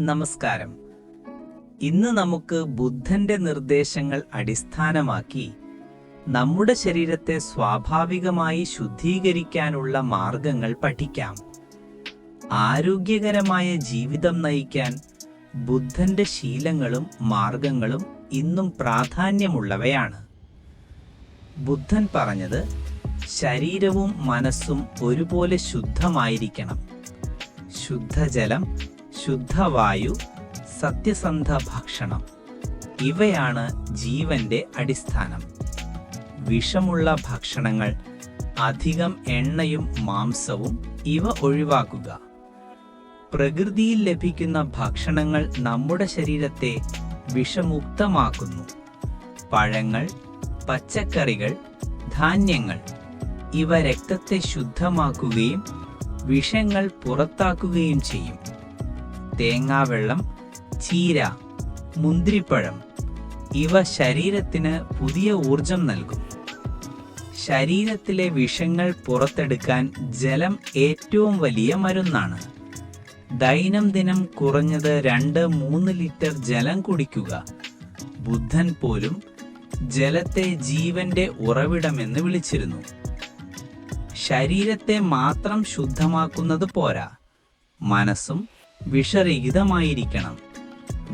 നമസ്കാരം. ഇന്ന് നമുക്ക് ബുദ്ധന്റെ നിർദ്ദേശങ്ങൾ അടിസ്ഥാനമാക്കി നമ്മുടെ ശരീരത്തെ സ്വാഭാവികമായി ശുദ്ധീകരിക്കാനുള്ള മാർഗങ്ങൾ പഠിക്കാം. ആരോഗ്യകരമായ ജീവിതം നയിക്കാൻ ബുദ്ധന്റെ ശീലങ്ങളും മാർഗങ്ങളും ഇന്നും പ്രാധാന്യമുള്ളവയാണ്. ബുദ്ധൻ പറഞ്ഞത് ശരീരവും മനസ്സും ഒരുപോലെ ശുദ്ധമായിരിക്കണം. ശുദ്ധജലം ശുദ്ധവായു സത്യസന്ധ ഭക്ഷണം ഇവയാണ് ജീവന്റെ അടിസ്ഥാനം. വിഷമുള്ള ഭക്ഷണങ്ങൾ അധികം എണ്ണയും മാംസവും ഇവ ഒഴിവാക്കുക. പ്രകൃതിയിൽ ലഭിക്കുന്ന ഭക്ഷണങ്ങൾ നമ്മുടെ ശരീരത്തെ വിഷമുക്തമാക്കുന്നു. പഴങ്ങൾ പച്ചക്കറികൾ ധാന്യങ്ങൾ ഇവ രക്തത്തെ ശുദ്ധമാക്കുകയും വിഷങ്ങൾ പുറത്താക്കുകയും ചെയ്യും. തേങ്ങാവെള്ളം ചീര മുന്തിരിപ്പഴം ഇവ ശരീരത്തിന് പുതിയ ഊർജം നൽകും. ശരീരത്തിലെ വിഷങ്ങൾ പുറത്തെടുക്കാൻ ജലം ഏറ്റവും വലിയ മരുന്നാണ്. ദൈനംദിനം കുറഞ്ഞത് രണ്ട് മൂന്ന് ലിറ്റർ ജലം കുടിക്കുക. ബുദ്ധൻ പോലും ജലത്തെ ജീവന്റെ ഉറവിടമെന്ന് വിളിച്ചിരുന്നു. ശരീരത്തെ മാത്രം ശുദ്ധമാക്കുന്നത് പോരാ. മനസ്സും വിഷരഹിതമായിരിക്കണം.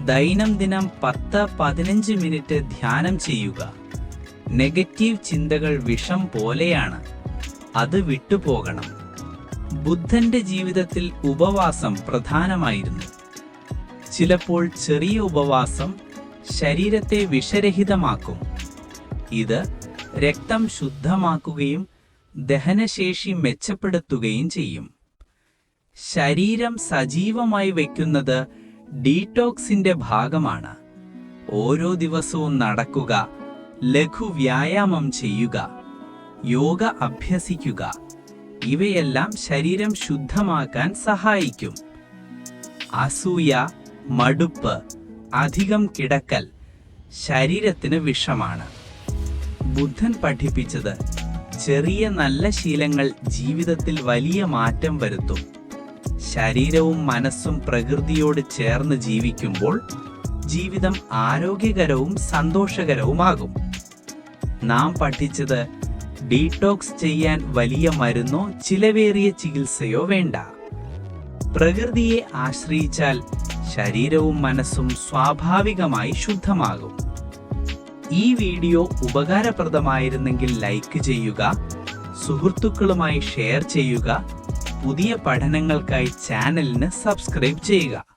ദൈനംദിനം പത്ത് പതിനഞ്ച് മിനിറ്റ് ധ്യാനം ചെയ്യുക. നെഗറ്റീവ് ചിന്തകൾ വിഷം പോലെയാണ്. അത് വിട്ടുപോകണം. ബുദ്ധന്റെ ജീവിതത്തിൽ ഉപവാസം പ്രധാനമായിരുന്നു. ചിലപ്പോൾ ചെറിയ ഉപവാസം ശരീരത്തെ വിഷരഹിതമാക്കും. ഇത് രക്തം ശുദ്ധമാക്കുകയും ദഹനശേഷി മെച്ചപ്പെടുത്തുകയും ചെയ്യും. ശരീരം സജീവമായി വയ്ക്കുന്നത് ഡീടോക്സിന്റെ ഭാഗമാണ്. ഓരോ ദിവസവും നടക്കുക ലഘു വ്യായാമം ചെയ്യുക യോഗ അഭ്യസിക്കുക ഇവയെല്ലാം ശരീരം ശുദ്ധമാക്കാൻ സഹായിക്കും. അസൂയ മടുപ്പ് അധികം കിടക്കൽ ശരീരത്തിന് വിഷമാണ്. ബുദ്ധൻ പഠിപ്പിച്ചത് ചെറിയ നല്ല ശീലങ്ങൾ ജീവിതത്തിൽ വലിയ മാറ്റം വരുത്തും. ശരീരവും മനസ്സും പ്രകൃതിയോട് ചേർന്ന് ജീവിക്കുമ്പോൾ ജീവിതം ആരോഗ്യകരവും സന്തോഷകരവുമാകും. നാം പഠിച്ചത് ഡീടോക്സ് ചെയ്യാൻ വലിയ മരുന്നോ ചിലവേറിയ ചികിത്സയോ വേണ്ട. പ്രകൃതിയെ ആശ്രയിച്ചാൽ ശരീരവും മനസ്സും സ്വാഭാവികമായി ശുദ്ധമാകും. ഈ വീഡിയോ ഉപകാരപ്രദമായിരുന്നെങ്കിൽ ലൈക്ക് ചെയ്യുക സുഹൃത്തുക്കളുമായി ഷെയർ ചെയ്യുക പുതിയ പഠനങ്ങൾക്കായി ചാനലിന് സബ്സ്ക്രൈബ് ചെയ്യുക.